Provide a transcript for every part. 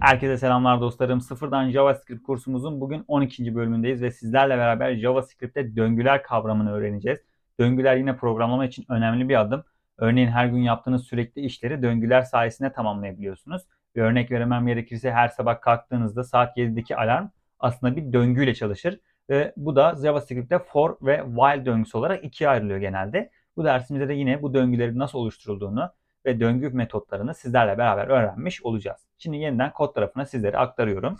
Herkese selamlar dostlarım. Sıfırdan JavaScript kursumuzun bugün 12. bölümündeyiz ve sizlerle beraber JavaScript'te döngüler kavramını öğreneceğiz. Döngüler yine programlama için önemli bir adım. Örneğin her gün yaptığınız sürekli işleri döngüler sayesinde tamamlayabiliyorsunuz. Bir örnek vermem gerekirse her sabah kalktığınızda saat 7'deki alarm aslında bir döngüyle çalışır. Ve bu da JavaScript'te for ve while döngüsü olarak ikiye ayrılıyor genelde. Bu dersimizde de yine bu döngülerin nasıl oluşturulduğunu ve döngü metotlarını sizlerle beraber öğrenmiş olacağız. Şimdi yeniden kod tarafına sizlere aktarıyorum.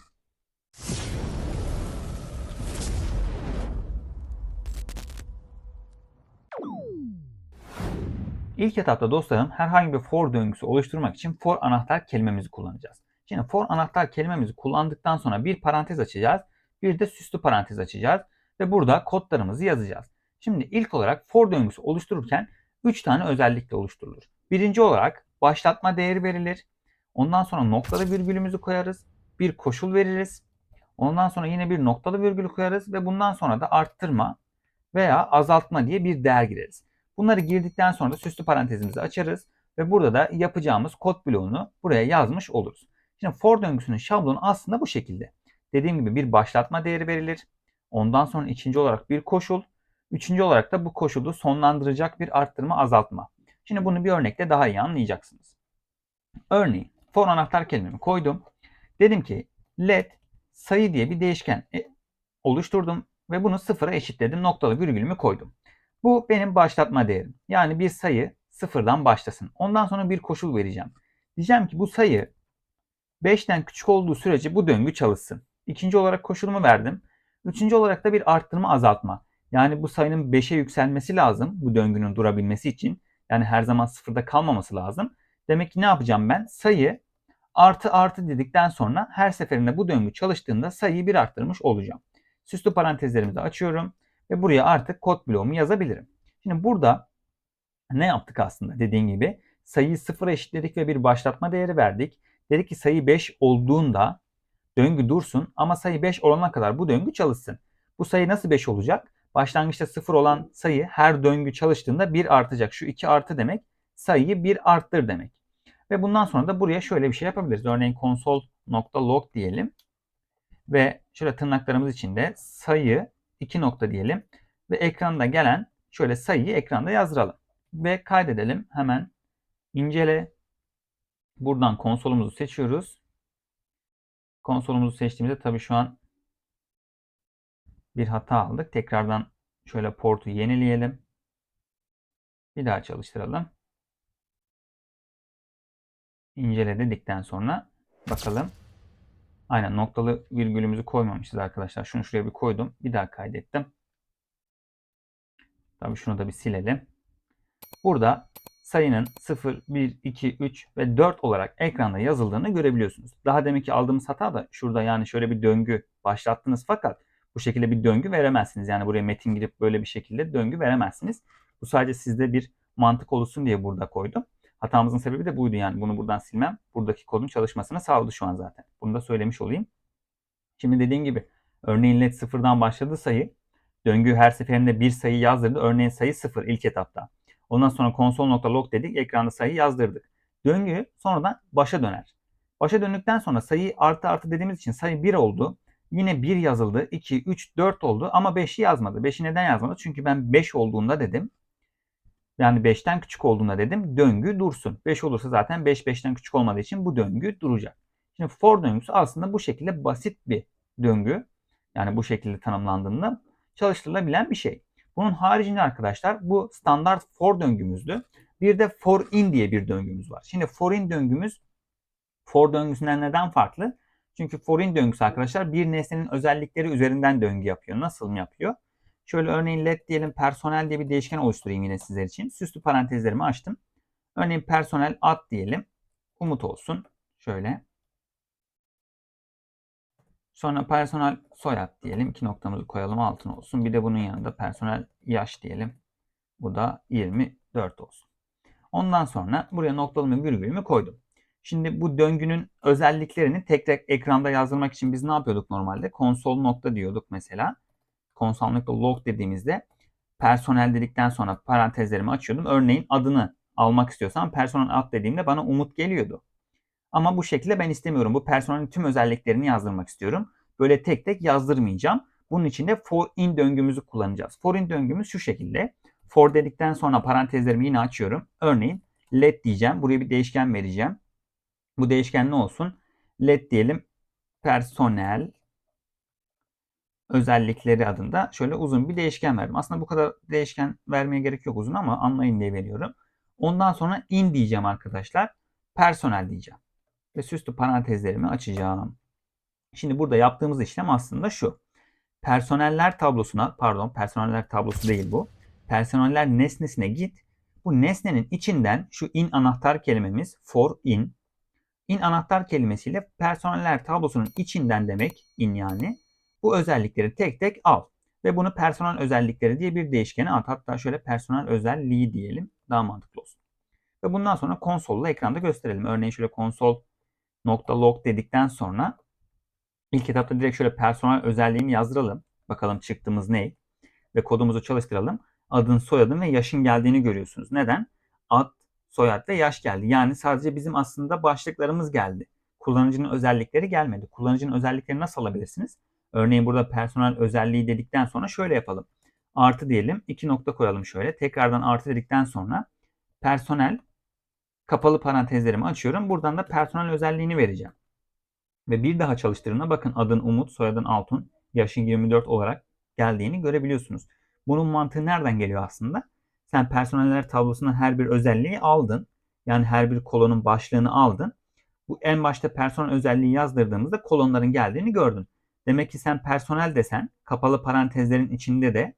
İlk etapta dostlarım herhangi bir for döngüsü oluşturmak için for anahtar kelimemizi kullanacağız. Şimdi for anahtar kelimemizi kullandıktan sonra bir parantez açacağız. Bir de süslü parantez açacağız. Ve burada kodlarımızı yazacağız. Şimdi ilk olarak for döngüsü oluştururken 3 tane özellikle oluşturulur. Birinci olarak başlatma değeri verilir. Ondan sonra noktalı virgülümüzü koyarız. Bir koşul veririz. Ondan sonra yine bir noktalı virgül koyarız ve bundan sonra da arttırma veya azaltma diye bir değer gireriz. Bunları girdikten sonra da süslü parantezimizi açarız ve burada da yapacağımız kod bloğunu buraya yazmış oluruz. Şimdi for döngüsünün şablonu aslında bu şekilde. Dediğim gibi bir başlatma değeri verilir. Ondan sonra ikinci olarak bir koşul. Üçüncü olarak da bu koşulu sonlandıracak bir arttırma azaltma. Şimdi bunu bir örnekle daha iyi anlayacaksınız. Örneğin for anahtar kelimemi koydum. Dedim ki let sayı diye bir değişken e, oluşturdum ve bunu sıfıra eşitledim. Noktalı virgülümü koydum. Bu benim başlatma değerim. Yani bir sayı sıfırdan başlasın. Ondan sonra bir koşul vereceğim. Diyeceğim ki bu sayı 5'ten küçük olduğu sürece bu döngü çalışsın. İkinci olarak koşulumu verdim. Üçüncü olarak da bir arttırma azaltma. Yani bu sayının 5'e yükselmesi lazım bu döngünün durabilmesi için. Yani her zaman sıfırda kalmaması lazım. Demek ki ne yapacağım ben? Sayı artı artı dedikten sonra her seferinde bu döngü çalıştığında sayıyı bir arttırmış olacağım. Süslü parantezlerimizi açıyorum ve buraya artık kod bloğumu yazabilirim. Şimdi burada ne yaptık aslında dediğim gibi sayıyı sıfıra eşitledik ve bir başlatma değeri verdik. Dedik ki sayı 5 olduğunda döngü dursun ama sayı 5 olana kadar bu döngü çalışsın. Bu sayı nasıl 5 olacak? Başlangıçta 0 olan sayı her döngü çalıştığında 1 artacak. Şu 2 artı demek sayıyı 1 arttır demek. Ve bundan sonra da buraya şöyle bir şey yapabiliriz. Örneğin console.log diyelim. Ve şöyle tırnaklarımız içinde sayı 2 nokta diyelim. Ve ekranda gelen şöyle sayıyı ekranda yazdıralım. Ve kaydedelim. Hemen incele. Buradan konsolumuzu seçiyoruz. Konsolumuzu seçtiğimizde tabii şu an bir hata aldık. Tekrardan şöyle portu yenileyelim. Bir daha çalıştıralım. İncele dedikten sonra bakalım. Aynen noktalı virgülümüzü koymamışız arkadaşlar. Şunu şuraya bir koydum. Bir daha kaydettim. Tabii şunu da bir silelim. Burada sayının 0, 1, 2, 3 ve 4 olarak ekranda yazıldığını görebiliyorsunuz. Daha demek ki aldığımız hata da şurada yani şöyle bir döngü başlattınız fakat bu şekilde bir döngü veremezsiniz. Yani buraya metin girip böyle bir şekilde döngü veremezsiniz. Bu sadece sizde bir mantık olsun diye burada koydum. Hatamızın sebebi de buydu yani bunu buradan silmem. Buradaki kodun çalışmasını sağladı şu an zaten. Bunu da söylemiş olayım. Şimdi dediğim gibi örneğin let sıfırdan başladı sayı. Döngü her seferinde bir sayı yazdırdı. Örneğin sayı sıfır ilk etapta. Ondan sonra console.log dedik. Ekranda sayı yazdırdık. Döngü sonradan başa döner. Başa döndükten sonra sayı artı artı dediğimiz için sayı 1 oldu. Yine 1 yazıldı. 2, 3, 4 oldu ama 5'i yazmadı. 5'i neden yazmadı? Çünkü ben 5 olduğunda dedim. Yani 5'ten küçük olduğunda dedim döngü dursun. 5 olursa zaten 5 5'ten küçük olmadığı için bu döngü duracak. Şimdi for döngüsü aslında bu şekilde basit bir döngü. Yani bu şekilde tanımlandığında çalıştırılabilen bir şey. Bunun haricinde arkadaşlar bu standart for döngümüzdü. Bir de for in diye bir döngümüz var. Şimdi for in döngümüz for döngüsünden neden farklı? Çünkü for in döngüsü arkadaşlar bir nesnenin özellikleri üzerinden döngü yapıyor. Nasıl mı yapıyor? Şöyle örneğin let diyelim personel diye bir değişken oluşturayım yine sizler için. Süslü parantezlerimi açtım. Örneğin personel ad diyelim. Umut olsun. Şöyle. Sonra personel soyad diyelim. İki noktamızı koyalım altın olsun. Bir de bunun yanında personel yaş diyelim. Bu da 24 olsun. Ondan sonra buraya noktalımı virgülümü koydum. Şimdi bu döngünün özelliklerini tek tek ekranda yazdırmak için biz ne yapıyorduk normalde? Konsol nokta diyorduk mesela. Konsol nokta log dediğimizde personel dedikten sonra parantezlerimi açıyordum. Örneğin adını almak istiyorsam personel ad dediğimde bana Umut geliyordu. Ama bu şekilde ben istemiyorum. Bu personelin tüm özelliklerini yazdırmak istiyorum. Böyle tek tek yazdırmayacağım. Bunun için de for in döngümüzü kullanacağız. For in döngümüz şu şekilde. For dedikten sonra parantezlerimi yine açıyorum. Örneğin let diyeceğim. Buraya bir değişken vereceğim. Bu değişken ne olsun? Let diyelim personel özellikleri adında şöyle uzun bir değişken verdim. Aslında bu kadar değişken vermeye gerek yok uzun ama anlayın diye veriyorum. Ondan sonra in diyeceğim arkadaşlar. Personel diyeceğim. Ve süslü parantezlerimi açacağım. Şimdi burada yaptığımız işlem aslında şu. Personeller tablosuna, pardon personeller tablosu değil bu. Personeller nesnesine git. Bu nesnenin içinden şu in anahtar kelimemiz for in. In anahtar kelimesiyle personeller tablosunun içinden demek in yani. Bu özellikleri tek tek al. Ve bunu personel özellikleri diye bir değişkene at. Hatta şöyle personel özelliği diyelim. Daha mantıklı olsun. Ve bundan sonra konsolla ekranda gösterelim. Örneğin şöyle konsol .log dedikten sonra ilk etapta direkt şöyle personel özelliğini yazdıralım. Bakalım çıktığımız ne? Ve kodumuzu çalıştıralım. Adın, soyadın ve yaşın geldiğini görüyorsunuz. Neden? Ad, soyad ve yaş geldi. Yani sadece bizim aslında başlıklarımız geldi. Kullanıcının özellikleri gelmedi. Kullanıcının özelliklerini nasıl alabilirsiniz? Örneğin burada personel özelliği dedikten sonra şöyle yapalım. Artı diyelim. iki nokta koyalım şöyle. Tekrardan artı dedikten sonra personel kapalı parantezlerimi açıyorum. Buradan da personel özelliğini vereceğim. Ve bir daha çalıştırdığımda bakın adın Umut, soyadın Altun, yaşın 24 olarak geldiğini görebiliyorsunuz. Bunun mantığı nereden geliyor aslında? Sen personeller tablosundan her bir özelliği aldın. Yani her bir kolonun başlığını aldın. Bu en başta personel özelliği yazdırdığımızda kolonların geldiğini gördün. Demek ki sen personel desen kapalı parantezlerin içinde de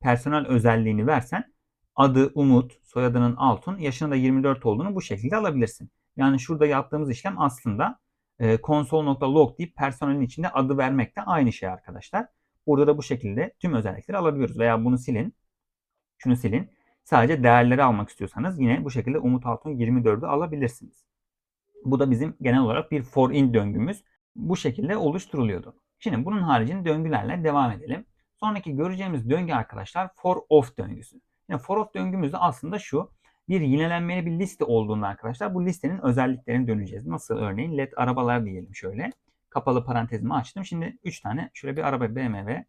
personel özelliğini versen adı Umut, soyadının Altun, yaşının da 24 olduğunu bu şekilde alabilirsin. Yani şurada yaptığımız işlem aslında e, console.log deyip personelin içinde adı vermek de aynı şey arkadaşlar. Burada da bu şekilde tüm özellikleri alabiliyoruz. Veya bunu silin. Şunu silin. Sadece değerleri almak istiyorsanız yine bu şekilde Umut Altun 24'ü alabilirsiniz. Bu da bizim genel olarak bir for in döngümüz. Bu şekilde oluşturuluyordu. Şimdi bunun haricinde döngülerle devam edelim. Sonraki göreceğimiz döngü arkadaşlar for of döngüsü. Yani for of döngümüz de aslında şu. Bir yinelenmeli bir liste olduğunda arkadaşlar bu listenin özelliklerini döneceğiz. Nasıl örneğin led arabalar diyelim şöyle. Kapalı parantezimi açtım. Şimdi 3 tane şöyle bir araba BMW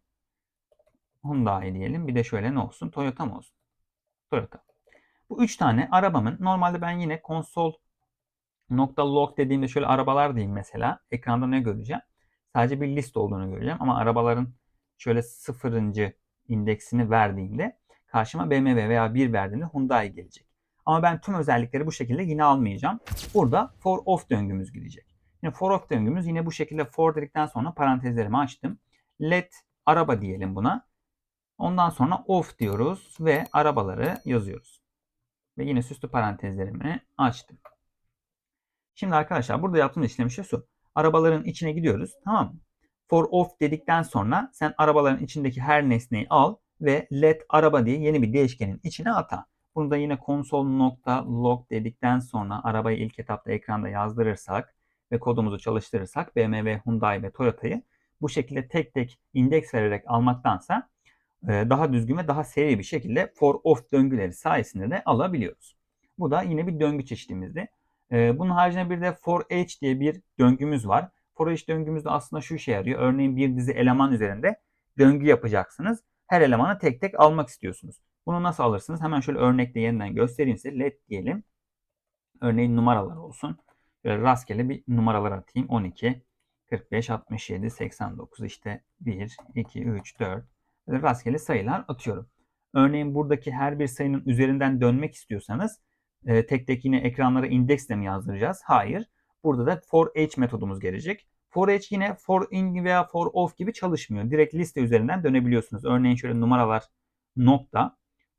Hyundai diyelim. Bir de şöyle ne olsun? Toyota mı olsun? Toyota. Bu 3 tane arabamın normalde ben yine konsol nokta log dediğimde şöyle arabalar diyeyim mesela. Ekranda ne göreceğim? Sadece bir liste olduğunu göreceğim. Ama arabaların şöyle sıfırıncı indeksini verdiğimde karşıma BMW veya 1 verdiğimde Hyundai gelecek. Ama ben tüm özellikleri bu şekilde yine almayacağım. Burada for of döngümüz gidecek. Yine for of döngümüz yine bu şekilde for dedikten sonra parantezlerimi açtım. Let araba diyelim buna. Ondan sonra of diyoruz ve arabaları yazıyoruz. Ve yine süslü parantezlerimi açtım. Şimdi arkadaşlar burada yaptığımız işlem şu. Arabaların içine gidiyoruz. Tamam? For of dedikten sonra sen arabaların içindeki her nesneyi al ve let araba diye yeni bir değişkenin içine ata. Bunu da yine console.log dedikten sonra arabayı ilk etapta ekranda yazdırırsak ve kodumuzu çalıştırırsak BMW, Hyundai ve Toyota'yı bu şekilde tek tek indeks vererek almaktansa daha düzgün ve daha seri bir şekilde for of döngüleri sayesinde de alabiliyoruz. Bu da yine bir döngü çeşidimizdi. E, bunun haricinde bir de for each diye bir döngümüz var. For each döngümüzde aslında şu işe yarıyor. Örneğin bir dizi eleman üzerinde döngü yapacaksınız. Her elemanı tek tek almak istiyorsunuz. Bunu nasıl alırsınız? Hemen şöyle örnekle yeniden göstereyim size. Let diyelim. Örneğin numaralar olsun. Böyle rastgele bir numaralar atayım. 12, 45, 67, 89 işte 1, 2, 3, 4. Rastgele sayılar atıyorum. Örneğin buradaki her bir sayının üzerinden dönmek istiyorsanız e, tek tek yine ekranlara indeksle mi yazdıracağız? Hayır. Burada da for each metodumuz gelecek. For each yine for in veya for of gibi çalışmıyor. Direkt liste üzerinden dönebiliyorsunuz. Örneğin şöyle numaralar nokta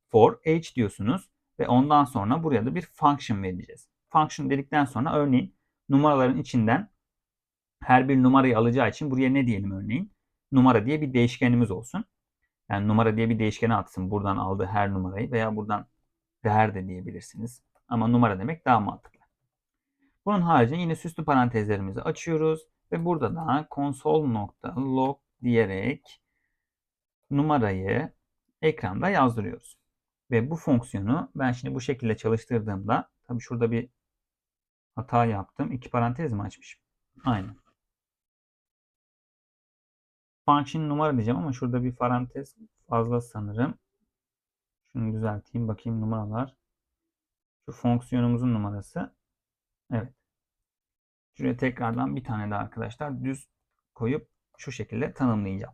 for each diyorsunuz ve ondan sonra buraya da bir function vereceğiz. Function dedikten sonra örneğin numaraların içinden her bir numarayı alacağı için buraya ne diyelim örneğin? Numara diye bir değişkenimiz olsun. Yani numara diye bir değişkeni atsın buradan aldığı her numarayı veya buradan değer de diyebilirsiniz. Ama numara demek daha mantıklı. Bunun haricinde yine süslü parantezlerimizi açıyoruz ve burada da console.log diyerek numarayı ekranda yazdırıyoruz. Ve bu fonksiyonu ben şimdi bu şekilde çalıştırdığımda tabii şurada bir Hata yaptım. İki parantez mi açmışım? Aynen. Function numara diyeceğim ama şurada bir parantez fazla sanırım. Şunu düzelteyim. Bakayım numaralar. Şu fonksiyonumuzun numarası. Evet. Şuraya tekrardan bir tane daha arkadaşlar düz koyup şu şekilde tanımlayacağım.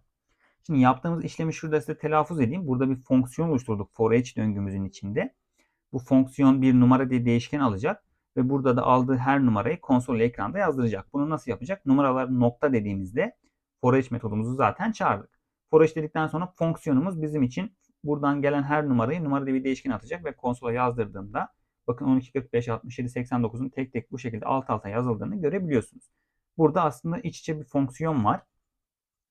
Şimdi yaptığımız işlemi şurada size telaffuz edeyim. Burada bir fonksiyon oluşturduk for each döngümüzün içinde. Bu fonksiyon bir numara diye değişken alacak ve burada da aldığı her numarayı konsol ekranda yazdıracak. Bunu nasıl yapacak? Numaralar nokta dediğimizde for each metodumuzu zaten çağırdık. For each dedikten sonra fonksiyonumuz bizim için buradan gelen her numarayı numara diye bir değişken atacak ve konsola yazdırdığımda bakın 12, 45, 67, 89'un tek tek bu şekilde alt alta yazıldığını görebiliyorsunuz. Burada aslında iç içe bir fonksiyon var.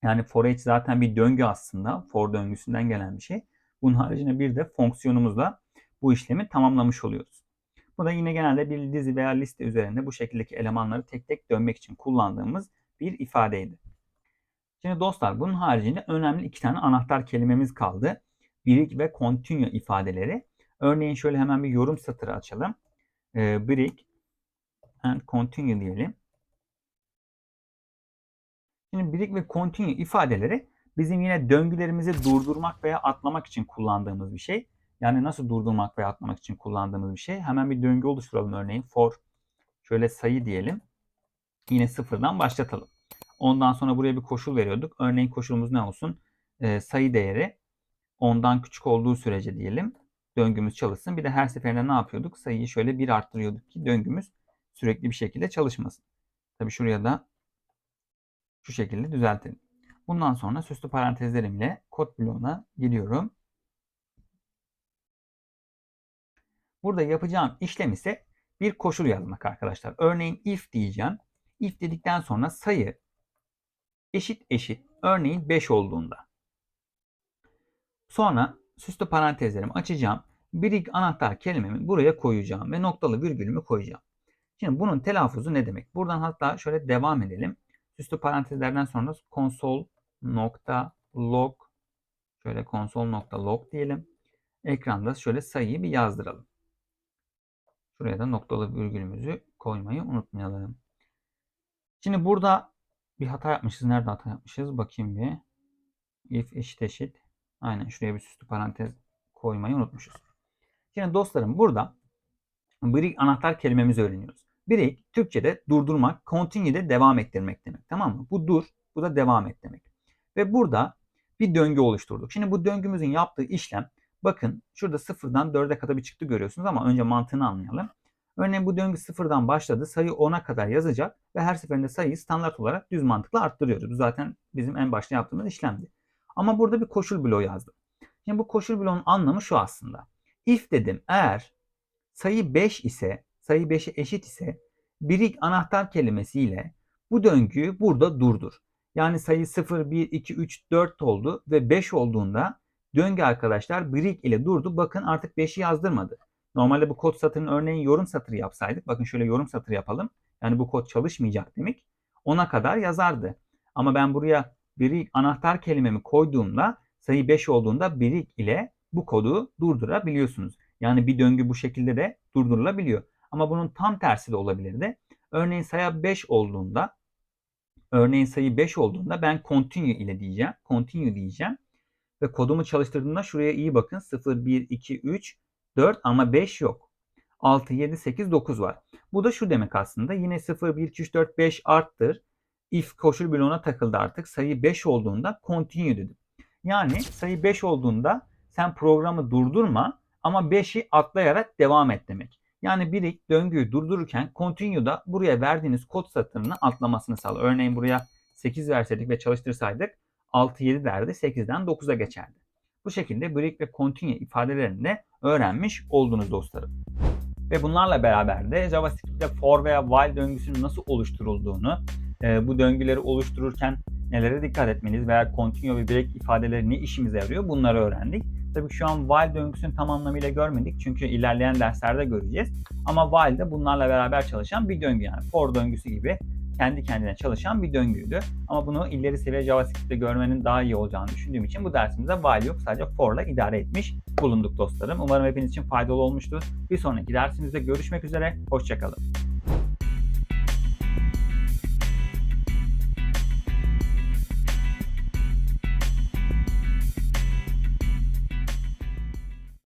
Yani for each zaten bir döngü aslında. For döngüsünden gelen bir şey. Bunun haricinde bir de fonksiyonumuzla bu işlemi tamamlamış oluyoruz. Bu da yine genelde bir dizi veya liste üzerinde bu şekildeki elemanları tek tek dönmek için kullandığımız bir ifadeydi. Şimdi dostlar bunun haricinde önemli iki tane anahtar kelimemiz kaldı. Break ve continue ifadeleri. Örneğin şöyle hemen bir yorum satırı açalım. Ee, break and continue diyelim. Şimdi break ve continue ifadeleri bizim yine döngülerimizi durdurmak veya atlamak için kullandığımız bir şey. Yani nasıl durdurmak veya atlamak için kullandığımız bir şey. Hemen bir döngü oluşturalım örneğin for şöyle sayı diyelim. Yine sıfırdan başlatalım. Ondan sonra buraya bir koşul veriyorduk. Örneğin koşulumuz ne olsun? Ee, sayı değeri ondan küçük olduğu sürece diyelim döngümüz çalışsın. Bir de her seferinde ne yapıyorduk? Sayıyı şöyle bir arttırıyorduk ki döngümüz sürekli bir şekilde çalışmasın. Tabi şuraya da şu şekilde düzeltelim. Bundan sonra süslü parantezlerimle kod bloğuna geliyorum. Burada yapacağım işlem ise bir koşul yazmak arkadaşlar. Örneğin if diyeceğim. If dedikten sonra sayı eşit eşit örneğin 5 olduğunda. Sonra süslü parantezlerimi açacağım. Birik anahtar kelimemi buraya koyacağım ve noktalı virgülümü koyacağım. Şimdi bunun telaffuzu ne demek? Buradan hatta şöyle devam edelim. Süslü parantezlerden sonra konsol nokta log şöyle konsol nokta log diyelim. Ekranda şöyle sayıyı bir yazdıralım. Şuraya da noktalı virgülümüzü koymayı unutmayalım. Şimdi burada bir hata yapmışız. Nerede hata yapmışız? Bakayım bir. If eşit eşit. Aynen şuraya bir süslü parantez koymayı unutmuşuz. Şimdi dostlarım burada break anahtar kelimemizi öğreniyoruz. Break Türkçe'de durdurmak, continue'de devam ettirmek demek. Tamam mı? Bu dur, bu da devam et demek. Ve burada bir döngü oluşturduk. Şimdi bu döngümüzün yaptığı işlem bakın şurada sıfırdan 4'e kadar bir çıktı görüyorsunuz ama önce mantığını anlayalım. Örneğin bu döngü sıfırdan başladı. Sayı 10'a kadar yazacak ve her seferinde sayıyı standart olarak düz mantıkla arttırıyoruz. Bu zaten bizim en başta yaptığımız işlemdi. Ama burada bir koşul bloğu yazdım. Şimdi bu koşul bloğunun anlamı şu aslında. If dedim eğer sayı 5 ise, sayı 5'e eşit ise birik anahtar kelimesiyle bu döngüyü burada durdur. Yani sayı 0, 1, 2, 3, 4 oldu ve 5 olduğunda döngü arkadaşlar birik ile durdu. Bakın artık 5'i yazdırmadı. Normalde bu kod satırının örneğin yorum satırı yapsaydık. Bakın şöyle yorum satırı yapalım. Yani bu kod çalışmayacak demek. Ona kadar yazardı. Ama ben buraya birik anahtar kelimemi koyduğumda sayı 5 olduğunda birik ile bu kodu durdurabiliyorsunuz. Yani bir döngü bu şekilde de durdurulabiliyor. Ama bunun tam tersi de olabilirdi. Örneğin sayı 5 olduğunda örneğin sayı 5 olduğunda ben continue ile diyeceğim. Continue diyeceğim. Ve kodumu çalıştırdığımda şuraya iyi bakın. 0, 1, 2, 3, 4 ama 5 yok. 6, 7, 8, 9 var. Bu da şu demek aslında. Yine 0, 1, 2, 3, 4, 5 arttır. If koşul bloğuna takıldı artık. Sayı 5 olduğunda continue dedim. Yani sayı 5 olduğunda sen programı durdurma ama 5'i atlayarak devam et demek. Yani bir döngüyü durdururken continue'da buraya verdiğiniz kod satırını atlamasını sağlar. Örneğin buraya 8 verseydik ve çalıştırsaydık 6 7 derdi 8'den 9'a geçerdi. Bu şekilde break ve continue ifadelerini de öğrenmiş oldunuz dostlarım. Ve bunlarla beraber de JavaScript'te for veya while döngüsünün nasıl oluşturulduğunu, bu döngüleri oluştururken nelere dikkat etmeliyiz veya continue ve break ifadeleri ne işimize yarıyor bunları öğrendik. Tabii şu an while döngüsünü tam anlamıyla görmedik çünkü ilerleyen derslerde göreceğiz. Ama while de bunlarla beraber çalışan bir döngü yani for döngüsü gibi kendi kendine çalışan bir döngüydü. Ama bunu ileri seviye JavaScript'te görmenin daha iyi olacağını düşündüğüm için bu dersimizde while yok sadece for'la idare etmiş bulunduk dostlarım. Umarım hepiniz için faydalı olmuştur. Bir sonraki dersimizde görüşmek üzere. Hoşçakalın.